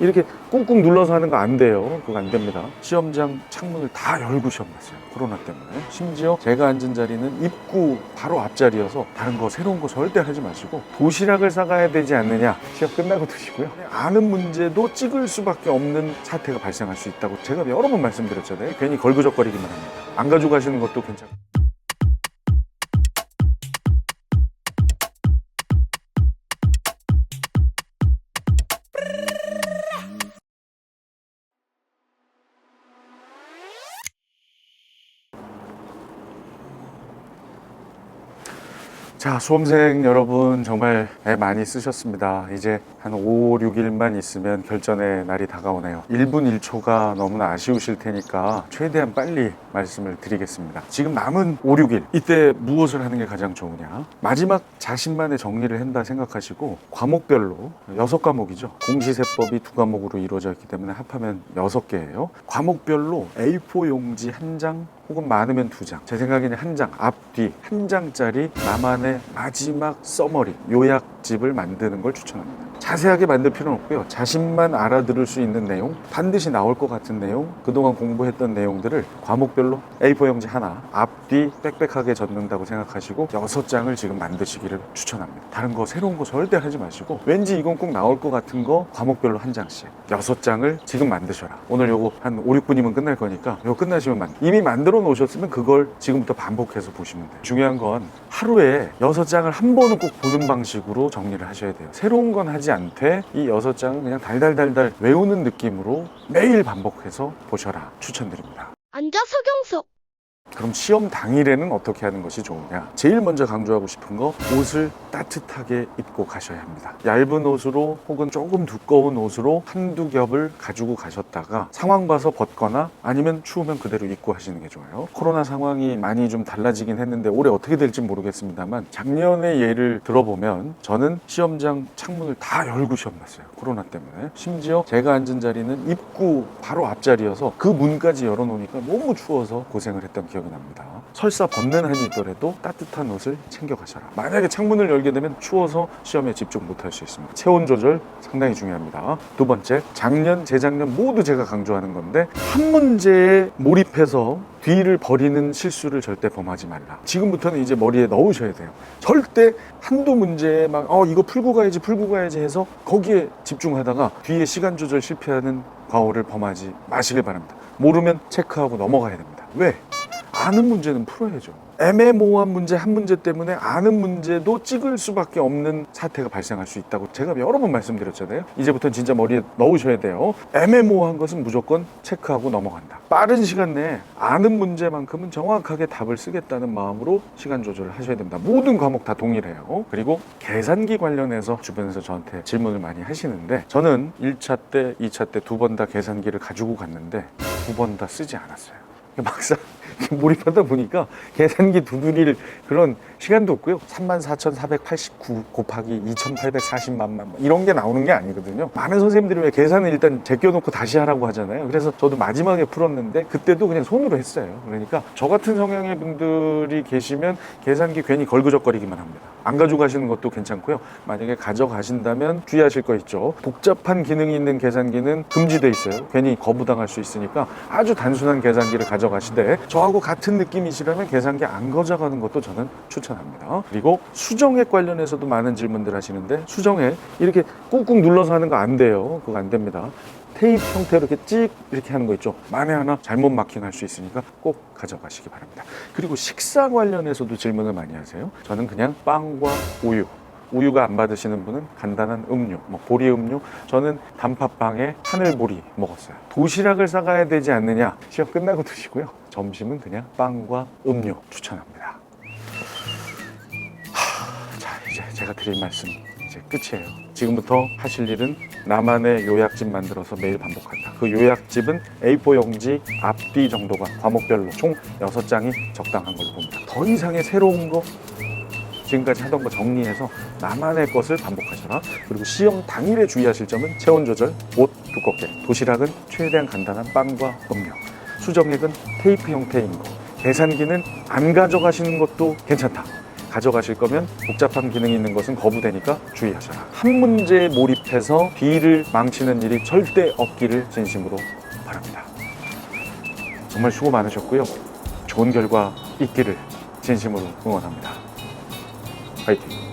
이렇게 꾹꾹 눌러서 하는 거 안 돼요. 그거 안 됩니다. 시험장 창문을 다 열고 시험 봤어요. 코로나 때문에. 심지어 제가 앉은 자리는 입구 바로 앞자리여서 다른 거 새로운 거 절대 하지 마시고 도시락을 싸가야 되지 않느냐. 시험 끝나고 드시고요. 아는 문제도 찍을 수밖에 없는 사태가 발생할 수 있다고 제가 여러 번 말씀드렸잖아요. 괜히 걸그적거리기만 합니다. 안 가져가시는 것도 괜찮고. 자, 수험생 여러분 정말 애 많이 쓰셨습니다. 이제 한 5, 6일만 있으면 결전의 날이 다가오네요. 1분 1초가 너무나 아쉬우실 테니까 최대한 빨리 말씀을 드리겠습니다. 지금 남은 5, 6일 이때 무엇을 하는 게 가장 좋으냐? 마지막 자신만의 정리를 한다 생각하시고 과목별로 6과목이죠. 공시세법이 두 과목으로 이루어져 있기 때문에 합하면 6개예요. 과목별로 A4 용지 한 장 혹은 많으면 두 장. 제 생각에는 한 장, 앞뒤 한 장짜리 나만의 마지막 써머리, 요약집을 만드는 걸 추천합니다. 자세하게 만들 필요는 없고요. 자신만 알아들을 수 있는 내용, 반드시 나올 것 같은 내용, 그동안 공부했던 내용들을 과목별로 A4 용지 하나, 앞뒤 빽빽하게 적는다고 생각하시고 여섯 장을 지금 만드시기를 추천합니다. 다른 거 새로운 거 절대 하지 마시고 왠지 이건 꼭 나올 것 같은 거 과목별로 한 장씩 여섯 장을 지금 만드셔라. 오늘 요거 한 5, 6분이면 끝날 거니까 요거 끝나시면 만 이미 만들어 놓으셨으면 그걸 지금부터 반복해서 보시면 돼요. 중요한 건 하루에 여섯 장을 한 번은 꼭 보는 방식으로 정리를 하셔야 돼요. 새로운 건 하지 않되 이 여섯 장은 그냥 달달달달 외우는 느낌으로 매일 반복해서 보셔라 추천드립니다. 앉아 서 경석. 그럼 시험 당일에는 어떻게 하는 것이 좋으냐? 제일 먼저 강조하고 싶은 거 옷을 따뜻하게 입고 가셔야 합니다. 얇은 옷으로 혹은 조금 두꺼운 옷으로 한두 겹을 가지고 가셨다가 상황 봐서 벗거나 아니면 추우면 그대로 입고 하시는 게 좋아요. 코로나 상황이 많이 좀 달라지긴 했는데 올해 어떻게 될지 모르겠습니다만 작년의 예를 들어보면 저는 시험장 창문을 다 열고 시험 봤어요. 코로나 때문에. 심지어 제가 앉은 자리는 입구 바로 앞자리여서 그 문까지 열어놓으니까 너무 추워서 고생을 했던 기억이 납니다. 설사 벗는 한이 있더라도 따뜻한 옷을 챙겨 가셔라. 만약에 창문을 열게 되면 추워서 시험에 집중 못할 수 있습니다. 체온 조절 상당히 중요합니다. 두 번째, 작년, 재작년 모두 제가 강조하는 건데 한 문제에 몰입해서 뒤를 버리는 실수를 절대 범하지 말라. 지금부터는 이제 머리에 넣으셔야 돼요. 절대 한두 문제에 막, 어, 이거 풀고 가야지, 풀고 가야지 해서 거기에 집중하다가 뒤에 시간 조절 실패하는 과오를 범하지 마시길 바랍니다. 모르면 체크하고 넘어가야 됩니다. 왜? 아는 문제는 풀어야죠. 애매모호한 문제 한 문제 때문에 아는 문제도 찍을 수밖에 없는 사태가 발생할 수 있다고 제가 여러 번 말씀드렸잖아요. 이제부터는 진짜 머리에 넣으셔야 돼요. 애매모호한 것은 무조건 체크하고 넘어간다. 빠른 시간 내에 아는 문제만큼은 정확하게 답을 쓰겠다는 마음으로 시간 조절을 하셔야 됩니다. 모든 과목 다 동일해요. 그리고 계산기 관련해서 주변에서 저한테 질문을 많이 하시는데 저는 1차 때, 2차 때 두 번 다 계산기를 가지고 갔는데 두 번 다 쓰지 않았어요. 막상 몰입하다 보니까 계산기 두드릴 그런 시간도 없고요. 34,489 곱하기 2,840만 만 이런 게 나오는 게 아니거든요. 많은 선생님들이 왜 계산을 일단 제껴놓고 다시 하라고 하잖아요. 그래서 저도 마지막에 풀었는데 그때도 그냥 손으로 했어요. 그러니까 저 같은 성향의 분들이 계시면 계산기 괜히 걸그적거리기만 합니다. 안 가져가시는 것도 괜찮고요. 만약에 가져가신다면 주의하실 거 있죠. 복잡한 기능이 있는 계산기는 금지돼 있어요. 괜히 거부당할 수 있으니까 아주 단순한 계산기를 가져 가시되 저하고 같은 느낌이시라면 계산기 안 가져가는 것도 저는 추천합니다. 그리고 수정액 관련해서도 많은 질문들 하시는데 수정액 이렇게 꾹꾹 눌러서 하는 거 안 돼요. 그거 안 됩니다. 테이프 형태로 이렇게 찍 이렇게 하는 거 있죠. 만에 하나 잘못 마킹할 수 있으니까 꼭 가져가시기 바랍니다. 그리고 식사 관련해서도 질문을 많이 하세요. 저는 그냥 빵과 우유 우유가 안 받으시는 분은 간단한 음료, 뭐 보리 음료. 저는 단팥빵에 하늘보리 먹었어요. 도시락을 싸가야 되지 않느냐? 시험 끝나고 드시고요. 점심은 그냥 빵과 음료 추천합니다. 하, 자, 이제 제가 드릴 말씀 이제 끝이에요. 지금부터 하실 일은 나만의 요약집 만들어서 매일 반복한다. 그 요약집은 A4 용지 앞뒤 정도가 과목별로 총 6장이 적당한 걸로 봅니다. 더 이상의 새로운 거 지금까지 하던 거 정리해서 나만의 것을 반복하셔라. 그리고 시험 당일에 주의하실 점은 체온 조절, 옷 두껍게, 도시락은 최대한 간단한 빵과 음료, 수정액은 테이프 형태인 거, 계산기는 안 가져가시는 것도 괜찮다. 가져가실 거면 복잡한 기능이 있는 것은 거부되니까 주의하셔라. 한 문제에 몰입해서 뒤를 망치는 일이 절대 없기를 진심으로 바랍니다. 정말 수고 많으셨고요. 좋은 결과 있기를 진심으로 응원합니다. 화이팅!